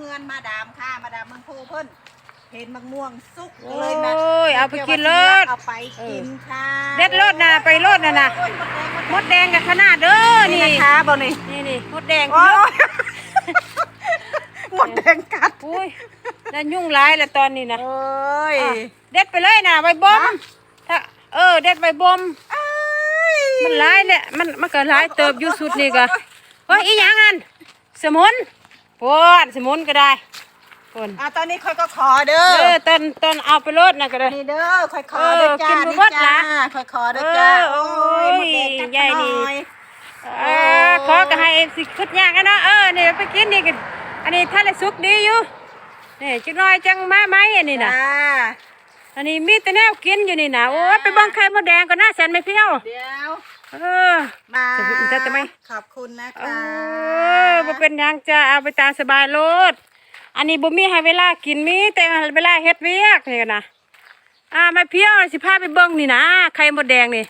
ฮือนมาดามค่ะมาดามเมืองโพเพิ่นเห็นมะม่วงสุกโอ้เลยแบบยเอาไปกินรถเอาไปกินค่ะเด็ดรถนะไปรถนะนะโอ้ยมดแดงมดแดงมดแดงกับขนาดเด้อนี่นี่นะคะบ่นี่นี่นี่มดแดงโอ้ยมดแดงกัดอุ้ยแล้วยุ่งร้ายแล้วตอนนี้นะโอ้ยอะเด็ดไปเลยนะใบบ่มฮะถ้าเออ เด็ดใบบ่มอ้ายมันร้ายแหละมันมันก็ร้ายเติบอยู่สุดนี่ก็เฮ้ยอีหยังอันสมุน ปวดสมุนก็ได้ปนอะตอนนี้ค่อยก็ขอเด้เอออต้นต้นเอาไปรดนะก็ได้นี่เด้อค่อยขอเด้อจ้าเออกินบ่นี่เบิดจ้าละค่อยขอเด้อจ้าเออโอ้ยโอ้ยมดแดงกัดใหญ่นี่หน่อยเออขอก็ให้สิคุดยากกันเนาะเออนี่ไปกินนี่กันอันนี้ท่านได้สุกดีอยู่นี่จังน้อยจังมาไหมอันนี้นะจ้า อันนี้มีแต่แนวกินอยู่นี่นะโอ้ยไปเบังไข่มดแดงก่อนนะแสนไม่เพี้ยวเดี๋ยวเออ มาจะพูดอีกแล้วทำไมขอบคุณนะเอคะอบ่เป็นหยังจะเอาไปตามสบายโลด อันนี้บ่มีให้เวลากินมีแต่เวลาเฮ็ดเวียกนี่กันนะอ่าไม่เพี้ยวสิพาไปเบิ่งนี่นะไข่มดแดงนี่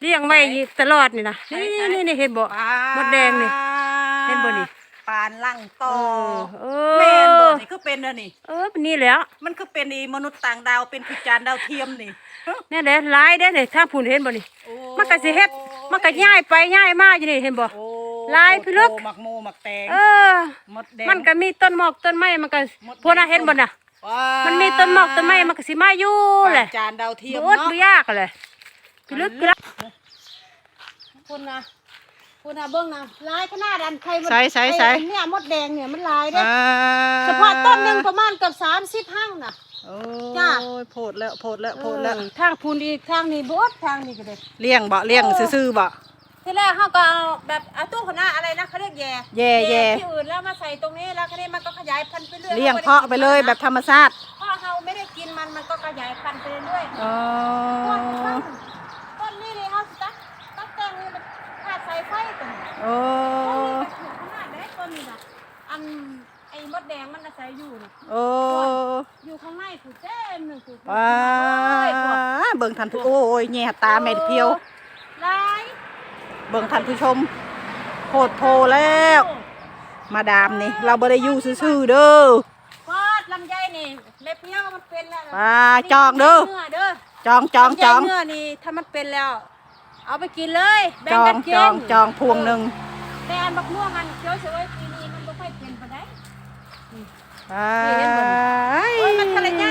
เลี้ยงไว้ตลอดนี่นะนี่นี่นี่เห็นบ่ มดแดงนี่ เห็นบ่นี่ ปานลั่งตอเอแม่นบ่อนี่คือเป็นเด้อนี่ เออเป็นนี่แหล้วมันคือเป็นอีมนุษย์ต่างดาวเป็นพิจารณ์ดาวเทียมนี่นี่แหละหลายเด้อนี่ทางผู้เห็นบ่นี่ โอ้มันก็สิเฮ็ด มันก็ย้ายไปย้ายมาอยู่นี่เห็นบ่ โอ้ลายพิลึก โอ้หมักโมหมักแตงเออ มดแดงมันก็มีต้นหมอกต้นไม้มันก็มดแดงพวกน่ะเห็นบ่น่ะ ว้ามันมีต้นหมอกต้นไม้มันก็สิมาอยู่แหละจานดาวเทียมโอ้ยเนาะบ่ยากเลยพิลึกพิลึกพุ่นน่ะ พุ่นน่ะเบิ่งน่ะหลายขนาดอันไข่มดใส่ใส่ใส่ ไอ้เนี่ยมดแดงเนี่ยมันหลายเด้อ่าเฉพาะต้นหนึงประมาณเกือบ30หั่งน่ะ โอ้จ้ะ ยโพดแล้วโพดแล้วโพดแล้วเออทางพูนอีกทางนี้บดทางนี้ก็ได้ เลี้ยงบ่เลี้ยงซื่อๆบ่ ที่แรกเขาก็เอาแบบเอาตู้ขนาอะไรนะเขาเรียกแย่แย่แย่ ที่อื่นแล้วมาใส่ตรงนี้แล้วก็นี่มันก็ขยายพันธุ์ไปเรื่อยเลี้ยงเพาะไปเลยแบบธรรมชาติเพราะเขาไม่ได้กินมันมันก็ขยายพันธุ์ไปเรื่อยอ๋อ ๆต้นต้นต้นนี่เลยเขาสิตักตักแตงนี่มันขาดสายไฟตรงนี้ โอ้ ต้นนี้มันถูกขนาดได้ต้นนี้นะอันไอ้มดแด งมันอาศัยอยู่นะโอ้อยู่ข้างในคือเต็มหนึ่งคือว้าเอ้ยพวกเบิ่งทันผู้โอ้ยแย่ตาแม่เพียวหลายเบิ่งทันผู้ชมโพดโพแล้ว มาดามนี่ เราบ่ได้อยู่ซื่อๆเด้อกอดลำไยนี่แม่เพี้ยวมันเป็นแล้วปลาจองเด้อเนื้อเด้อจองจองจองลำไยเนื้อนี่ถ้ามันเป็นแล้ว เอาไปกินเลยแบ่จงองกันกินจองจองพวงหนึ่งแต่อันบักม่วงอันเขียวสวยปีนี้มันบ่ค่อยเป็นปานใด ไปโอ้ยมันทะเลใหญ่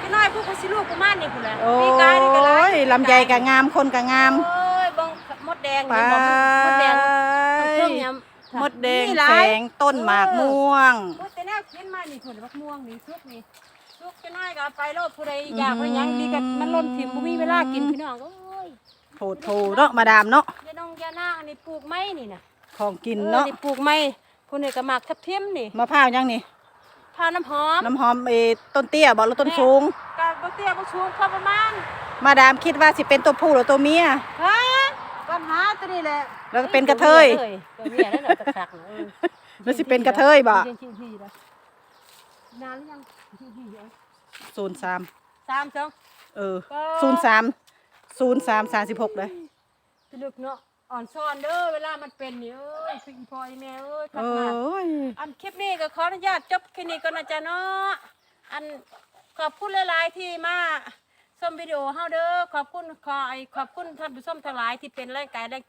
พี่น้อยพวกเขาสิลูกประมาณนี้พุ่นแหละโอ้ปีกายนี่ก็หลายยลำไยกะงามคนกะงาม โอ้ยบังมดแดงไป นี่บอกมดแดงมันเครื่องยำมดแดงนี่หลาแฝยงต้นหมากม่วง โอ้ยแต่แนวกินมานี่พุ่นบักม่วงนี่ซุกนี่ซุกจะน้อยก็เอาไปโลดผู้ใดอยากไปหยังดีกันมันล้นถิ่มบ่มีเวลากินพี่น้องโอ้ยโพดโพเนาะมาดามเนาะยาดองยานางอันนี้ปลูกไม้นี่นะของกินเออเนาะนี่ปลูกไม้ คนนี้ก็หมักทับทิมนี่มะพร้าวยังนี่พาน้ำหอมน้ำหอมเออต้นเตี้ยบอกแล้วต้นสูง กาบเตี้ยบ่ชูงพอประมาณมาดามคิดว่าสิเป็นตัวผู้หรือตัวเมีย ฮะปัญหาตัวนี้แหละแล้วก็เป็นกระเทย ตัวเมียนั่นแหละตะคักน่ะเออแล้วสิเป็นกระเทยบ่เรีนที่ที่นะนานหรือยังที่ที่เดี๋ยวศูนย์สามสามจ้องเออก็ศูนย์สามศูนย์สามสามสิบหกเลย สนุกเนาะ อ่อนซ่อนเด้อเวลามันเป็นนี่เอ้ยพี่พ่อแม่เอ้ยขเอนาด้ยอันคลิปนี้ก็ขออนุญาตจบแค่นี้ก่อนนะจ๊ะเนาะอันขอบคุณหลายๆที่มาชมวิดีโอเฮาเด้อขอบคุณขอไอขอบคุณท่านผู้ชมทั้งหลายที่เป็นแรงกายแรงใจ